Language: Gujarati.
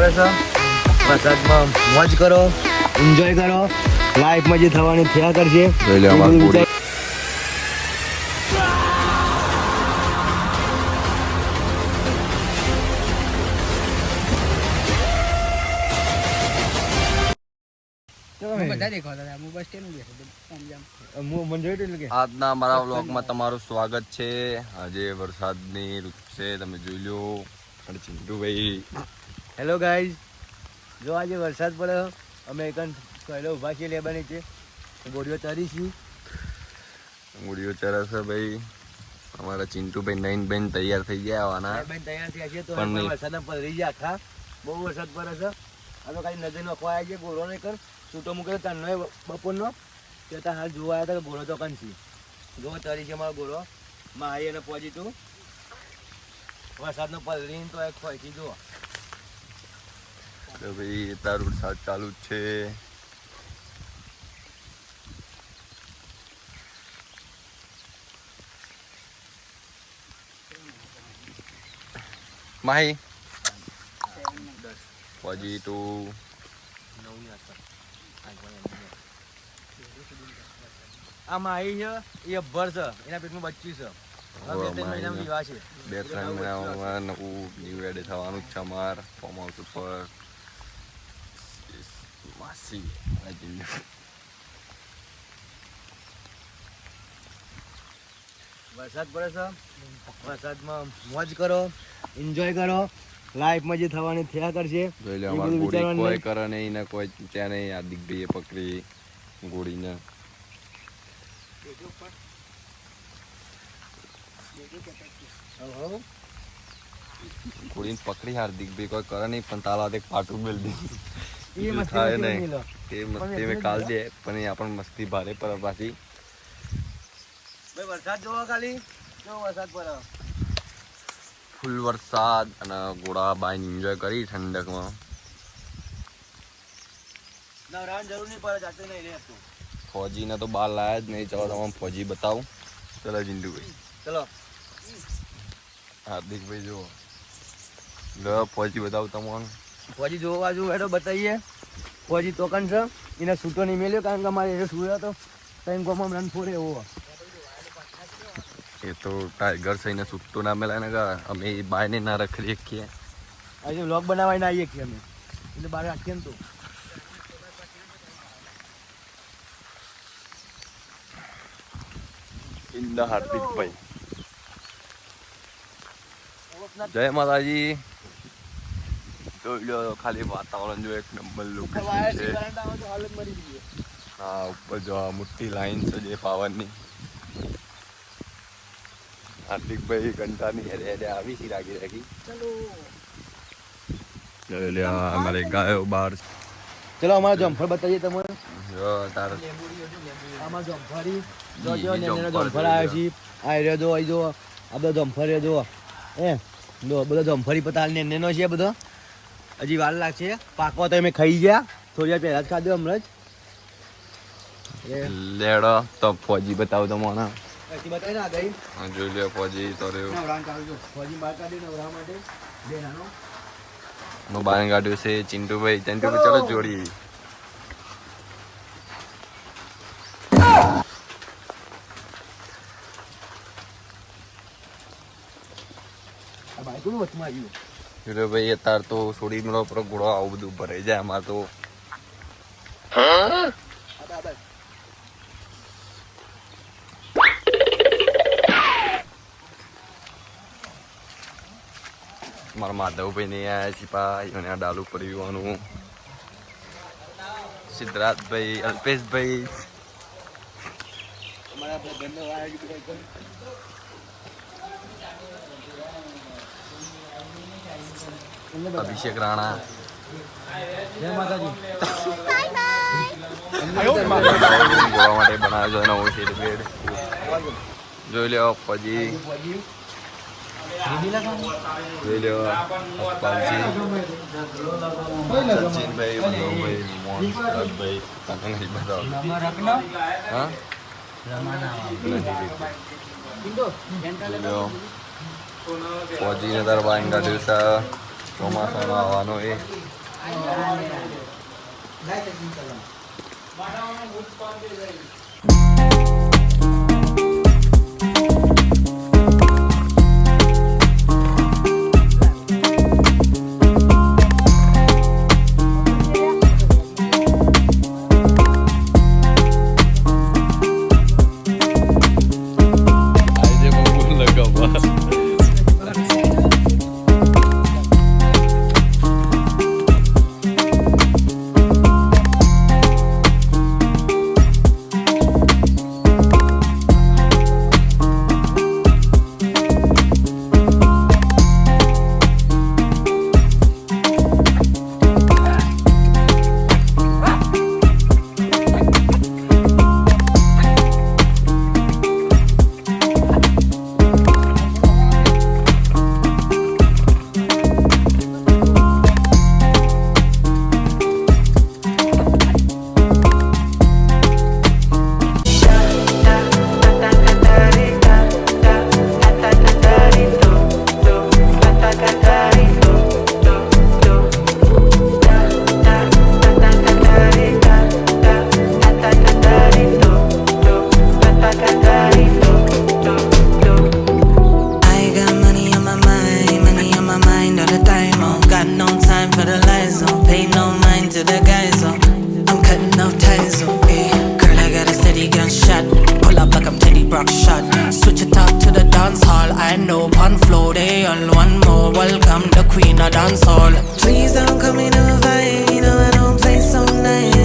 પડે છે? વરસાદમાં મોજ કરો એન્જોય કરો. લાઈફમાં જે થવાની થયા કરશે આજના મારા વ્લોગમાં તમારું સ્વાગત છે. આજે વરસાદની ઋતુ છે તમે જોઈ લો અને ચિંટુભાઈ હેલો ગાઈઝ જો આજે વરસાદ પડ્યો અમે એક કહેલો ઊભા છીએ લેવાની છે ગોળીઓ મુડીઓ ચરસ છે ભાઈ. અમારા ચિંટુભાઈ નઈન બેન તૈયાર થઈ ગયા આવવાના. બેન તૈયાર થયા છે તો પણ નહીં. ગયા આખા બહુ વરસાદ પડે છે. આ તો ખાલી નજર નખવા આવ્યા છે ગોળો નહીં કર. છૂટો મૂકેલો તારનો બપોરનો. તે ત્યાં હાલ જોવા આવ્યા હતા ગોળો તો છે જો તરી છે મારો ગોળો. માહી અને પહોંચી તું વરસાદનો પલરી તો એક ખોઈથી જુઓ. તો ભાઈ તારું વરસાદ ચાલુ જ છે. માહી. પછી તો આ માહી છે એ અભર છે એના પેટમાં બચ્ચી છે. હવે બે ત્રણ મહિનામાં નવું ન્યૂ એડ થવાનું છે અમાર ફોર્મ હાઉસ ઉપર. આ જિંદગી. વરસાદ પડે છે? વરસાદમાં મોજ કરો એન્જોય કરો. લાઈફમાં જે થવાની થયા કરશે કોઈ કરે નહીં ને કોઈ ત્યાં નહીં આ ભાઈએ પકડી ગોળીને. ગોળીને પકડી હાર્દિક ભાઈ કોઈ કરે નહીં પણ તાલા એક પાટું મેળ દી. એ બીજું થાય નહીં. તે પણ મસ્તી મેં કાલ ને. પણ એ આપણને મસ્તી ભારે પર પાછી. વરસાદ જોવો ખાલી. કેવો વરસાદ પડે? ફૂલ વરસાદ અને ગોળા બાઈને એન્જોય કરી ઠંડકમાં. નવરાવાની જરૂર નહીં પડે જાતે નહીં રહેતું ફોજીને તો બહાર લાયા જ નહીં. ચલો તમને ફોજી બતાવું. ચલો જિંદુભાઈ. ચલો. હાર્દિકભાઈ જુઓ. ફોજી બતાવું તમને. ફોજી જોવા બાજુ હેડો બતાવીએ. ફોજી તોકન છે. એને છૂટો નહીં મેલ્યો કારણ કે અમારે એ સુયો તો ટાઈમ કોમાં રન ફોડે એવો. એ તો ટાઈગર થઈને છૂટતું ના મેલાય ને કે અમે એ બાયને ના રખડી શકીએ આજે વ્લોગ બનાવીને આવીએ છીએ અમે. એટલે બહાર રાખીએ ને તો. ઇન્દા હાર્દિકભાઈ જય માતાજી. જોઈ લો ખાલી વાતાવરણ જો એક નંબર લોકેશન છે હા ઉપર જો આ મોટી લાઈન છે જે પાવરની હાર્દિકભાઈ ઘંટાની હેરે હેરે આવી છે રાગી રાગી જોઈ લે અમારે ગાયો બાર ચલો અમારો જમફળ બતાવીએ તમને જો તાર આમાં જમફળી જો જો ને જમફળ જમફળ આવ્યો છે આ રહ્યો જો અહીં જો આ બધો જમફળ રહ્યો જો એ જો બધો જમફળી પતાલ ને નેનો છે બધો હજી વાર લાગશે. પાકો તો અમે ખાઈ ગયા. થોડી વાર પહેલા જ ખાધો હમણાં જ. લેડો તો ફોજી બતાવો તો મોણા બતાવી ના ગઈ જોઈ લે ફોજી તો રહ્યો. નવરાન ચાલુ જો ફોજી બહાર કાઢી નવરા માટે. બે નાનો નું બાર કાઢ્યું છે ચિંટુભાઈ. ચિંટુભાઈ ચલો જોડી. બાઈક વચમાં આવ્યું. ચિંટુભાઈ અત્યારે તો છોડી મળો પર ઘોડો આવું બધું ભરાઈ જાય અમાર તો. મારા માધવભાઈ ને આવ્યા સિપાહી અને ડાલુ પરિવાનું સિદ્ધરાજભાઈ, અલ્પેશભાઈ. અમારા બધા ઘરનો વાયર બધા એકદમ અભિષેક રાણા. જય માતાજી. માટે બનાવ્યો છે નવો શેડ બેડ જોઈ લ્યો પછી ફોજી જોઈ લ્યો અસ્પાલજી સચિનભાઈ મધુભાઈ મોહન સિદ્ધરાજભાઈ તને નહીં બતાવો હા? લ્યો. ફોજીને તાર બાઈન કાઢ્યું છે. ચોમાસાનો આવવાનો એ Vai ter que ir, dance hall. I know pun flow, they all one more. Welcome the queen of dance hall. Please don't come in no vibe, you know I don't play so nice.